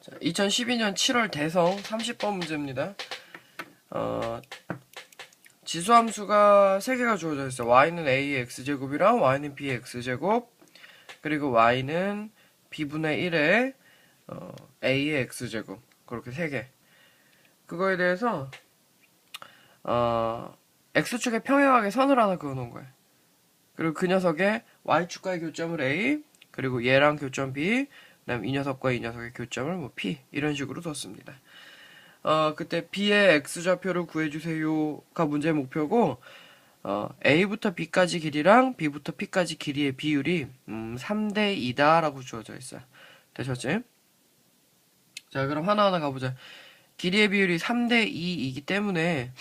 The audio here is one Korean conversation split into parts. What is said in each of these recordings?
자, 2012년 7월 대성 30번 문제입니다. 어, 지수함수가 3개가 주어져 있어요. y는 a의 x제곱이랑 y는 b의 x제곱 그리고 y는 b분의 1의 어, a의 x제곱 그렇게 3개 그거에 대해서 어, x축에 평행하게 선을 하나 그어놓은 거예요. 그리고 그 녀석의 y축과의 교점을 a 그리고 얘랑 교점 b 그다음 이 녀석과 이 녀석의 교점을 뭐 p 이런 식으로 뒀습니다. 어 그때 b의 x 좌표를 구해주세요가 문제의 목표고 어 a부터 b까지 길이랑 b부터 p까지 길이의 비율이 음 3대 2다라고 주어져 있어요. 되셨지? 자 그럼 하나하나 가보자. 길이의 비율이 3대 2이기 때문에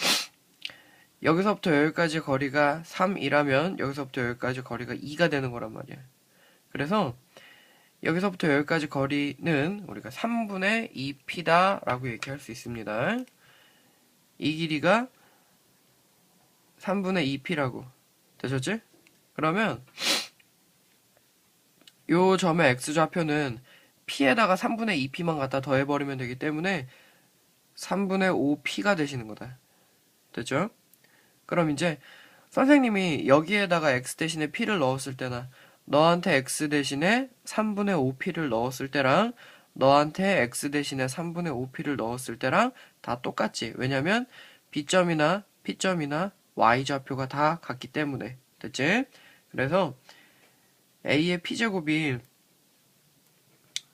여기서부터 여기까지 거리가 3이라면 여기서부터 여기까지 거리가 2가 되는 거란 말이야. 그래서 여기서부터 여기까지 거리는 우리가 3분의 2p다라고 얘기할 수 있습니다. 이 길이가 3분의 2p라고 되셨지? 그러면 요 점의 x좌표는 p에다가 3분의 2p만 갖다 더해버리면 되기 때문에 3분의 5p가 되시는 거다. 됐죠? 그럼 이제 선생님이 여기에다가 x 대신에 p를 넣었을 때나 너한테 x 대신에 3분의 5p를 넣었을 때랑 너한테 x 대신에 3분의 5p를 넣었을 때랑 다 똑같지. 왜냐면 b점이나 p점이나 y 좌표가 다 같기 때문에. 됐지? 그래서 a의 p제곱이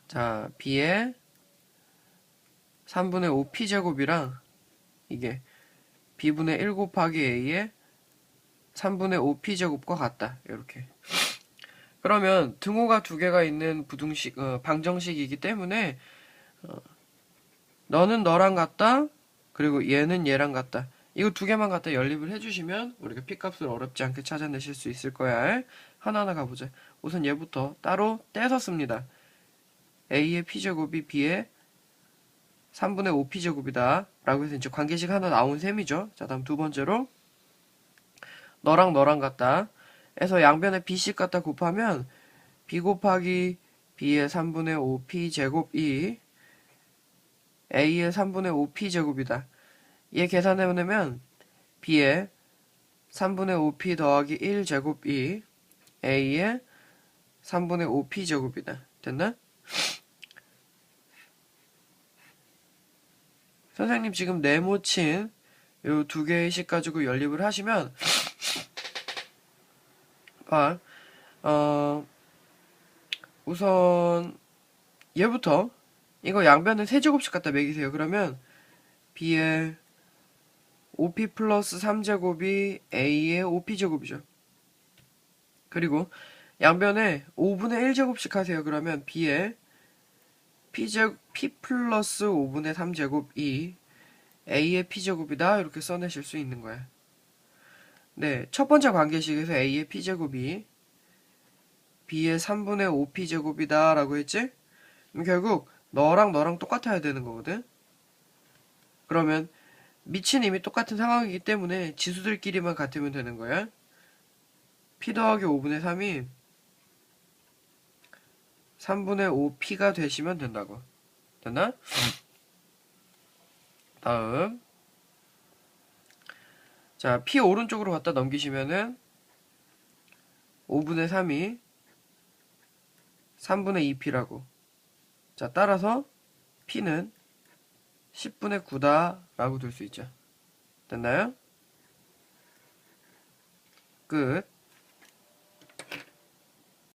자 b의 3분의 5p제곱이랑 이게 b분의 1 곱하기 a의 3분의 5p제곱과 같다. 이렇게. 그러면 등호가 두 개가 있는 부등식, 어, 방정식이기 때문에 어, 너는 너랑 같다. 그리고 얘는 얘랑 같다. 이거 두 개만 갖다 연립을 해주시면 우리가 p값을 어렵지 않게 찾아내실 수 있을 거야. 하나하나 가보자. 우선 얘부터 따로 떼서 씁니다. a의 p제곱이 b의 3분의 5p제곱이다. 라고 해서 이제 관계식 하나 나온 셈이죠. 자, 다음 두 번째로 너랑 너랑 같다. 해서 양변에 b씩 갖다 곱하면 b 곱하기 b의 3분의 5p 제곱이 a의 3분의 5p 제곱이다. 얘 계산해보면 b의 3분의 5p 더하기 1 제곱이 a의 3분의 5p 제곱이다. 됐나? 선생님 지금 네모친 요 두 개씩 가지고 연립을 하시면 봐, 어, 우선 얘부터 이거 양변을 세제곱씩 갖다 매기세요. 그러면 b의 5p 플러스 3제곱이 a의 5p제곱이죠. 그리고 양변에 5분의 1제곱씩 하세요. 그러면 b의 p제, p 플러스 5분의 3제곱이 a의 p제곱이다. 이렇게 써내실 수 있는 거야. 네, 첫 번째 관계식에서 a의 p제곱이 b의 3분의 5p제곱이다. 라고 했지? 그럼 결국 너랑 너랑 똑같아야 되는 거거든? 그러면 밑은 이미 똑같은 상황이기 때문에 지수들끼리만 같으면 되는 거야. p 더하기 5분의 3이 3분의 5p가 되시면 된다고. 됐나? 다음. 자, p 오른쪽으로 갖다 넘기시면은 5분의 3이 3분의 2p라고. 자, 따라서 p는 10분의 9다 라고 둘수 있죠. 됐나요? 끝.